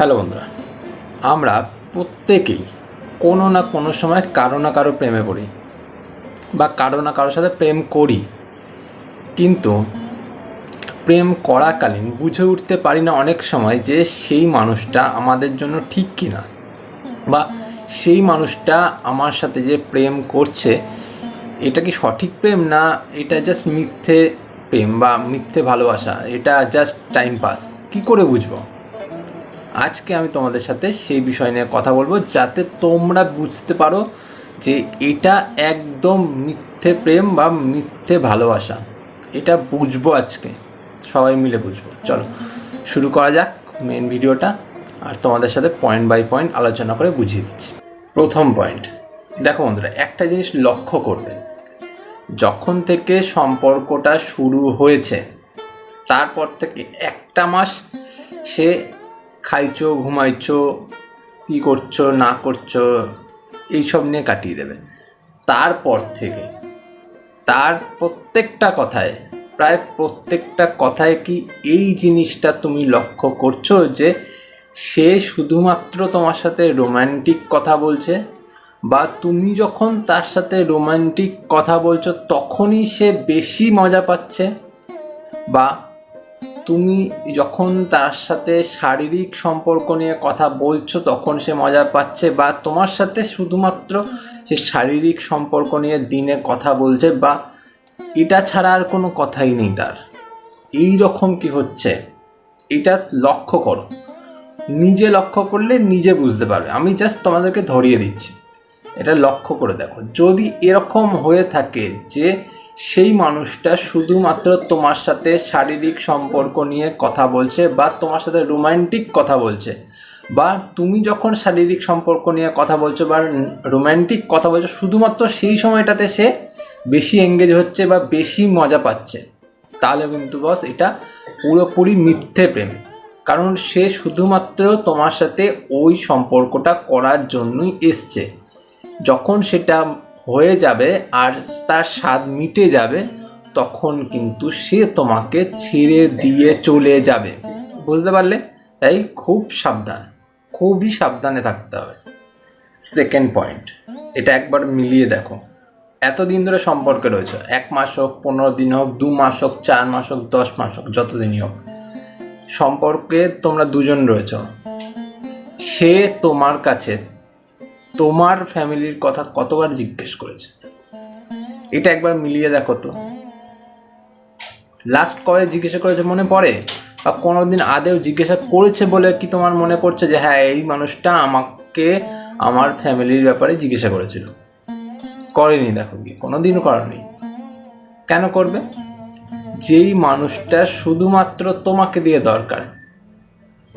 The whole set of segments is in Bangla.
হ্যালো বন্ধুরা, আমরা প্রত্যেকেই কোনো না কোনো সময় কারও না কারও প্রেমে পড়ি বা কারও না কারোর সাথে প্রেম করি। কিন্তু প্রেম করাকালীন বুঝে উঠতে পারি না অনেক সময় যে সেই মানুষটা আমাদের জন্য ঠিক কিনা বা সেই মানুষটা আমার সাথে যে প্রেম করছে, এটা কি সঠিক প্রেম না এটা জাস্ট মিথ্যে প্রেম বা মিথ্যে ভালোবাসা, এটা জাস্ট টাইম পাস কি করে বুঝব? আজকে আমি তোমাদের সাথে সেই বিষয় নিয়ে কথা বলব, যাতে তোমরা বুঝতে পারো যে এটা একদম মিথ্যে প্রেম বা মিথ্যে ভালোবাসা। এটা বুঝব আজকে। সবাই মিলে বুঝব। চলো, শুরু করা যাক মেন ভিডিওটা, আর তোমাদের সাথে পয়েন্ট বাই পয়েন্ট আলোচনা করে বুঝিয়ে দিচ্ছি। প্রথম পয়েন্ট দেখো বন্ধুরা, একটা জিনিস লক্ষ্য করবে। যখন থেকে সম্পর্কটা শুরু হয়েছে, তারপর থেকে একটা মাস সে খাইছো, ঘুমাইছো, কী করছ, না করছ, এইসব নিয়ে কাটিয়ে দেবে। তারপর থেকে, তার প্রত্যেকটা কথায়, প্রায় প্রত্যেকটা কথায় কি এই জিনিসটা তুমি লক্ষ্য করছ যে সে শুধুমাত্র তোমার সাথে রোম্যান্টিক কথা বলছে বা তুমি যখন তার সাথে রোম্যান্টিক কথা বলছো, তখনই সে বেশি মজা পাচ্ছে বা তুমি যখন তার সাথে শারীরিক সম্পর্ক নিয়ে কথা বলছো, তখন সে মজা পাচ্ছে বা তোমার সাথে শুধুমাত্র সে শারীরিক সম্পর্ক নিয়ে দিনে কথা বলছে বা এটা ছাড়া আর কোনো কথাই নেই তার। এই রকম কি হচ্ছে? এটা লক্ষ্য করো। নিজে লক্ষ্য করলে নিজে বুঝতে পারবে। আমি জাস্ট তোমাদেরকে ধরিয়ে দিচ্ছি। এটা লক্ষ্য করে দেখো। যদি এরকম হয়ে থাকে যে সেই মানুষটা শুধুমাত্র তোমার সাথে শারীরিক সম্পর্ক নিয়ে কথা বলছে বা তোমার সাথে রোমান্টিক কথা বলছে। বা তুমি যখন শারীরিক সম্পর্ক নিয়ে কথা বলছো বা রোমান্টিক কথা বলছো, শুধুমাত্র সেই সময়টাতে সে বেশি এঙ্গেজ হচ্ছে বা বেশি মজা পাচ্ছে। তাহলে কিন্তু বস এটা পুরোপুরি মিথ্যে প্রেম। কারণ সে শুধুমাত্র তোমার সাথে ওই সম্পর্কটা করার জন্যই এসছে। যখন সেটা হয়ে যাবে আর তার স্বাদ মিটে যাবে, তখন কিন্তু সে তোমাকে ছেড়ে দিয়ে চলে যাবে। বুঝতে পারলে? তাই খুব সাবধান, খুবই সাবধানে থাকতে হবে। সেকেন্ড পয়েন্ট এটা একবার মিলিয়ে দেখো। এতদিন ধরে সম্পর্কে রয়েছে, এক মাস হোক, পনেরো দিন হোক, দু মাস হোক, চার মাস হোক, দশ মাস হোক, যতদিনই হোক। সম্পর্কে তোমরা দুজন রয়েছ। সে তোমার কাছে তোমার ফ্যামিলির কথা কতবার জিজ্ঞেস করেছে? এটা একবার মিলিয়ে দেখো তো। লাস্ট কবে জিজ্ঞাসা করেছে মনে পড়ে? বা কোনো দিন আদেও জিজ্ঞাসা করেছে বলে কি তোমার মনে পড়ছে যে হ্যাঁ এই মানুষটা আমাকে আমার ফ্যামিলির ব্যাপারে জিজ্ঞাসা করেছিল। করেনি দেখো কি কোনো দিনও করেনি। কেন করবে? যেই মানুষটা শুধুমাত্র তোমাকে দিয়ে দরকার,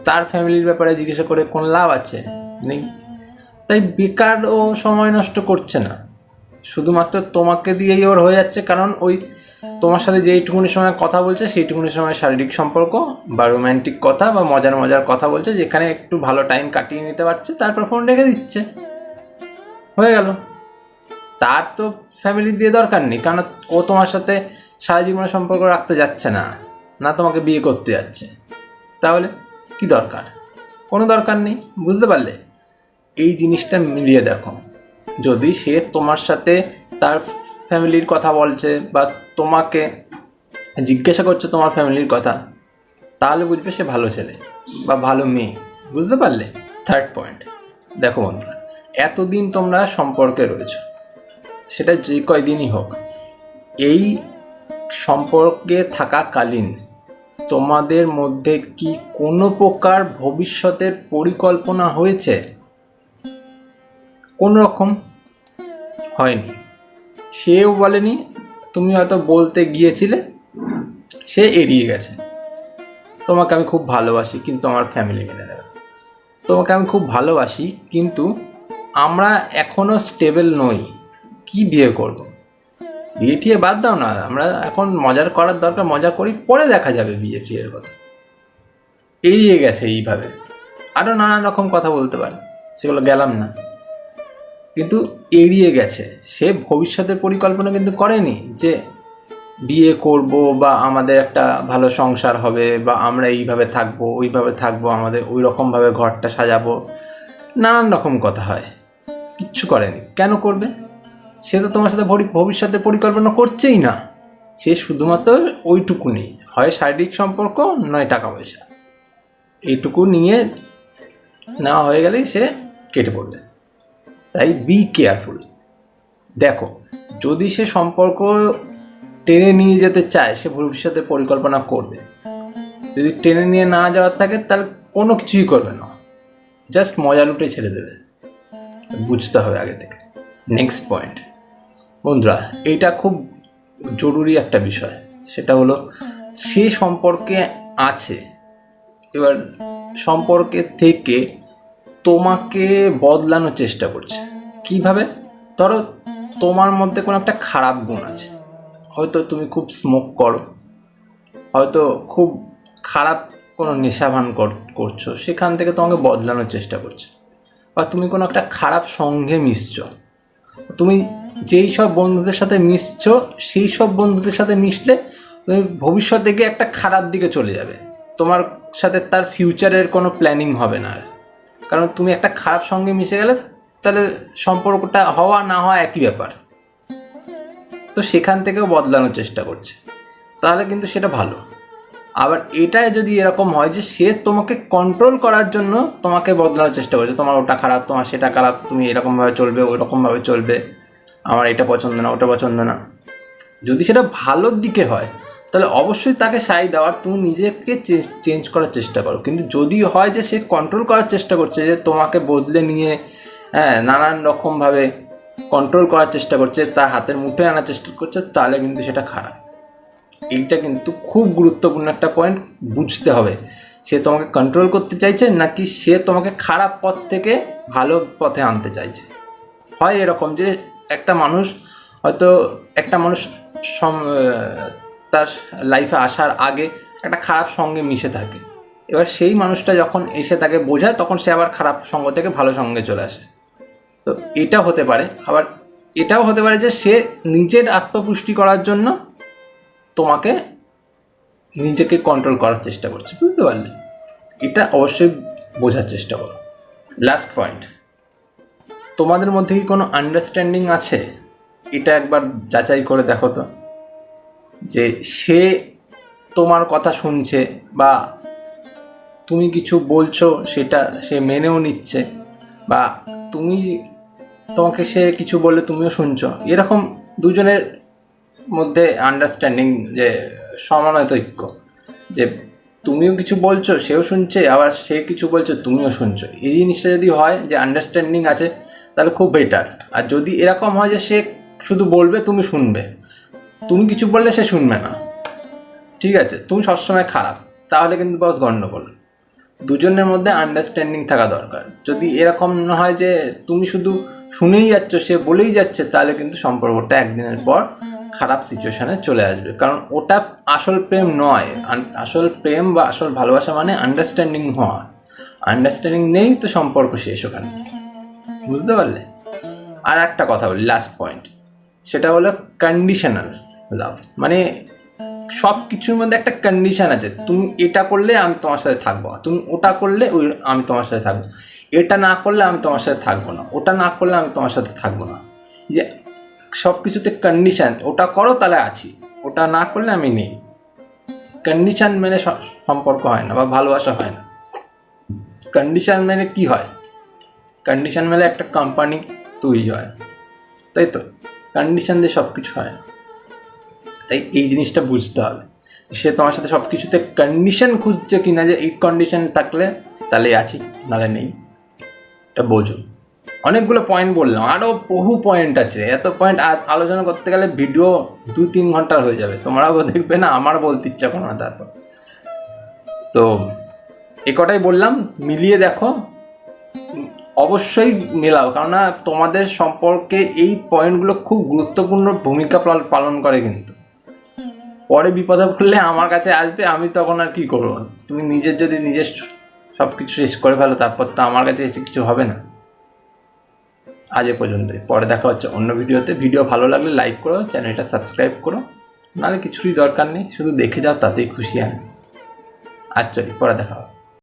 তার ফ্যামিলির ব্যাপারে জিজ্ঞাসা করে কোনো লাভ আছে? নেই। তাই বেকার ও সময় নষ্ট করছে না। শুধুমাত্র তোমাকে দিয়েই ওর হয়ে যাচ্ছে, কারণ ওই তোমার সাথে যেইটুকুনি সময় কথা বলছে সেইটুকুনি সময় শারীরিক সম্পর্ক বা রোম্যান্টিক কথা বা মজার মজার কথা বলছে, যেখানে একটু ভালো টাইম কাটিয়ে নিতে পারছে, তারপর ফোন রেখে দিচ্ছে। হয়ে গেল। তার তো ফ্যামিলি দিয়ে দরকার নেই, কারণ ও তোমার সাথে সারা জীবনের সম্পর্ক রাখতে যাচ্ছে না না তোমাকে বিয়ে করতে যাচ্ছে। তাহলে কি দরকার? কোনো দরকার নেই, বুঝতে পারলে? এই জিনিসটা মিলিয়ে দেখো। যদি সে তোমার সাথে তার ফ্যামিলির কথা বলছে বা তোমাকে জিজ্ঞাসা করছে তোমার ফ্যামিলির কথা, তাহলে বুঝবে সে ভালো ছেলে বা ভালো মেয়ে। বুঝতে পারলে? থার্ড পয়েন্ট দেখো বন্ধুরা, এতদিন তোমরা সম্পর্কে রয়েছো, সেটা যে কয়দিনই হোক, এই সম্পর্কে থাকাকালীন তোমাদের মধ্যে কি কোনো প্রকার ভবিষ্যতের পরিকল্পনা হয়েছে? কোন রকম হয়নি। সেও বলেনি, তুমি হয়তো বলতে গিয়েছিলে, সে এড়িয়ে গেছে। তোমাকে আমি খুব ভালোবাসি, কিন্তু আমার ফ্যামিলি মেনে নেবে তোমাকে আমি খুব ভালোবাসি, কিন্তু আমরা এখনও স্টেবল নই। কি বিয়ে করব? বিয়ে টিয়ে বাদ দাও না, আমরা এখন মজার করার দরকার, মজা করি, পরে দেখা যাবে বিয়ে টিয়ের কথা। এড়িয়ে গেছে এইভাবে। আরও নানান রকম কথা বলতে পারে। সেগুলো গেলাম না। কিন্তু এড়িয়ে গেছে। সে ভবিষ্যতের পরিকল্পনা কিন্তু করেনি যে বিয়ে করব বা আমাদের একটা ভালো সংসার হবে বা আমরা এইভাবে থাকব, ওইভাবে থাকব, আমাদের ওই রকমভাবে ঘরটা সাজাবো। নানান রকম কথা হয়। কিচ্ছু করেনি। কেন করবে? সে তো তোমার সাথে ভরি- ভবিষ্যতে পরিকল্পনা করছেই না। সে শুধুমাত্র ওইটুকুনি হয় শারীরিক সম্পর্ক, নয় টাকা পয়সা। এইটুকু নিয়ে নেওয়া হয়ে গেলেই সে কেটে পড়বে। তাই বি কেয়ারফুল দেখো, যদি সে সম্পর্ক টেনে নিয়ে যেতে চায়, সে ভবিষ্যতে পরিকল্পনা করবে। যদি টেনে নিয়ে না যাওয়ার থাকে, তাহলে কোনো কিছুই করবে না। জাস্ট মজা লুটে ছেড়ে দেবে। বুঝতে হবে আগে থেকে। নেক্সট পয়েন্ট বন্ধুরা এইটা খুব জরুরি একটা বিষয়। সেটা হলো, সে সম্পর্কে আছে, এবার সম্পর্কে থেকে তোমাকে বদলানোর চেষ্টা করছে। কীভাবে? ধরো, তোমার মধ্যে কোনো একটা খারাপ গুণ আছে। হয়তো তুমি খুব স্মোক করো। হয়তো খুব খারাপ কোনো নেশাভান কর- করছ। সেখান থেকে তোমাকে বদলানোর চেষ্টা করছে। বা তুমি কোনো একটা খারাপ সঙ্গে মিশছো। তুমি যেই সব বন্ধুদের সাথে মিশছো, সেই সব বন্ধুদের সাথে মিশলে তুমি ভবিষ্যতে গিয়ে একটা খারাপ দিকে চলে যাবে। তোমার সাথে তার ফিউচারের কোনো প্ল্যানিং হবে না আর। কারণ তুমি একটা খারাপ সঙ্গে মিশে গেলে তাহলে সম্পর্কটা হওয়া না হওয়া একই ব্যাপার। তো সেখান থেকেও বদলানোর চেষ্টা করছে। তাহলে কিন্তু সেটা ভালো। আবার এটাই যদি এরকম হয় যে সে তোমাকে কন্ট্রোল করার জন্য তোমাকে বদলানোর চেষ্টা করছে, তোমার ওটা খারাপ, তোমার সেটা খারাপ, তুমি এরকমভাবে চলবে ওই রকমভাবে চলবে, আমার এটা পছন্দ না, ওটা পছন্দ না। যদি সেটা ভালোর দিকে হয় তাহলে অবশ্যই তাকে সাই দেওয়ার তুমি নিজেকে চেঞ্জ করার চেষ্টা করো। কিন্তু যদি হয় যে সে কন্ট্রোল করার চেষ্টা করছে, যে তোমাকে বদলে নিয়ে হ্যাঁ নানান রকমভাবে কন্ট্রোল করার চেষ্টা করছে, তার হাতের মুঠোয় আনার চেষ্টা করছে, তাহলে কিন্তু সেটা খারাপ। এইটা কিন্তু খুব গুরুত্বপূর্ণ একটা পয়েন্ট বুঝতে হবে সে তোমাকে কন্ট্রোল করতে চাইছে নাকি সে তোমাকে খারাপ পথ থেকে ভালো পথে আনতে চাইছে। হয় এরকম যে একটা মানুষ হয়তো একটা মানুষ তার লাইফে আসার আগে একটা খারাপ সঙ্গে মিশে থাকে। এবার সেই মানুষটা যখন এসে তাকে বোঝায়, তখন সে আবার খারাপ সঙ্গ থেকে ভালো সঙ্গে চলে আসে। তো এটা হতে পারে। আবার এটাও হতে পারে যে সে নিজের আত্মপুষ্টি করার জন্য তোমাকে নিজেকে কন্ট্রোল করার চেষ্টা করছে। বুঝতে পারলে? এটা অবশ্যই বোঝার চেষ্টা করো। লাস্ট পয়েন্ট তোমাদের মধ্যে কি কোনো আন্ডারস্ট্যান্ডিং আছে? এটা একবার যাচাই করে দেখো তো। যে সে তোমার কথা শুনছে বা তুমি কিছু বলছো সেটা সে মেনেও নিচ্ছে বা তুমি তোমাকে সে কিছু বললে তুমিও শুনছো। এরকম দুজনের মধ্যে আন্ডারস্ট্যান্ডিং যে সমানতৈক্য যে তুমিও কিছু বলছো, সেও শুনছে, আবার সে কিছু বলছে, তুমিও শুনছো। এই জিনিসটা যদি হয় যে আন্ডারস্ট্যান্ডিং আছে, তাহলে খুব বেটার আর যদি এরকম হয় যে সে শুধু বলবে, তুমি শুনবে। তুমি কিছু বললে সে শুনবে না। ঠিক আছে, তুমি সবসময় খারাপ, তাহলে কিন্তু বস গণ্ডগোল দুজনের মধ্যে আন্ডারস্ট্যান্ডিং থাকা দরকার। যদি এরকম না হয় যে তুমি শুধু শুনেই যাচ্ছ, সে বলেই যাচ্ছে, তাহলে কিন্তু সম্পর্কটা একদিনের পর খারাপ সিচুয়েশানে চলে আসবে। কারণ ওটা আসল প্রেম নয়। আসল প্রেম বা আসল ভালোবাসা মানে আন্ডারস্ট্যান্ডিং হওয়া। আন্ডারস্ট্যান্ডিং নেই তো সম্পর্ক শেষ ওখানে। বুঝতে পারলে? আর একটা কথা বলি লাস্ট পয়েন্ট সেটা হলো কন্ডিশনাল লাভ মানে সব কিছুর মধ্যে একটা কন্ডিশন আছে, তুমি এটা করলে আমি তোমার সাথে থাকব তুমি ওটা করলে ওই আমি তোমার সাথে থাকব। এটা না করলে আমি তোমার সাথে থাকব না, ওটা না করলে আমি তোমার সাথে থাকব না। যে সব কিছুতে কন্ডিশন ওটা করো তাহলে আছি, ওটা না করলে আমি নেই। কন্ডিশন মেনে সম্পর্ক হয় না বা ভালোবাসা হয় না। কন্ডিশান মেনে কি হয়? কন্ডিশন মেলে একটা কোম্পানি তৈরি হয়, তাই তো? কন্ডিশন দিয়ে সব কিছু হয় না। তাই এই জিনিসটা বুঝতে হবে। সে তোমার সাথে সব কিছুতে কন্ডিশন খুঁজছে কি না যে এই কন্ডিশন থাকলে তাহলে আছি, নাহলে নেই। এটা বোঝো। অনেকগুলো পয়েন্ট বললাম আরও বহু পয়েন্ট আছে। এত পয়েন্ট আলোচনা করতে গেলে ভিডিও দু তিন ঘণ্টার হয়ে যাবে। তোমরাও দেখবে না, আমার বলতে ইচ্ছা করো না তারপর। তো এ কটাই বললাম, মিলিয়ে দেখো। অবশ্যই মেলাও, কেননা তোমাদের সম্পর্কে এই পয়েন্টগুলো খুব গুরুত্বপূর্ণ ভূমিকা পাল- পালন করে কিন্তু। পরে বিপদে পড়লে আমার কাছে আসবে, আমি তখন আর কী করব? তুমি নিজের যদি নিজের সব কিছু শেষ করে ফেলো, তারপর তো আমার কাছে এসে কিছু হবে না। আজ এ পর্যন্তই। পরে দেখা হচ্ছে অন্য ভিডিওতে। ভিডিও ভালো লাগলে লাইক করো, চ্যানেলটা সাবস্ক্রাইব করো। নাহলে কিছুরই দরকার নেই, শুধু দেখে যাও, তাতেই খুশি আমি। আচ্ছা পরে দেখা হবে।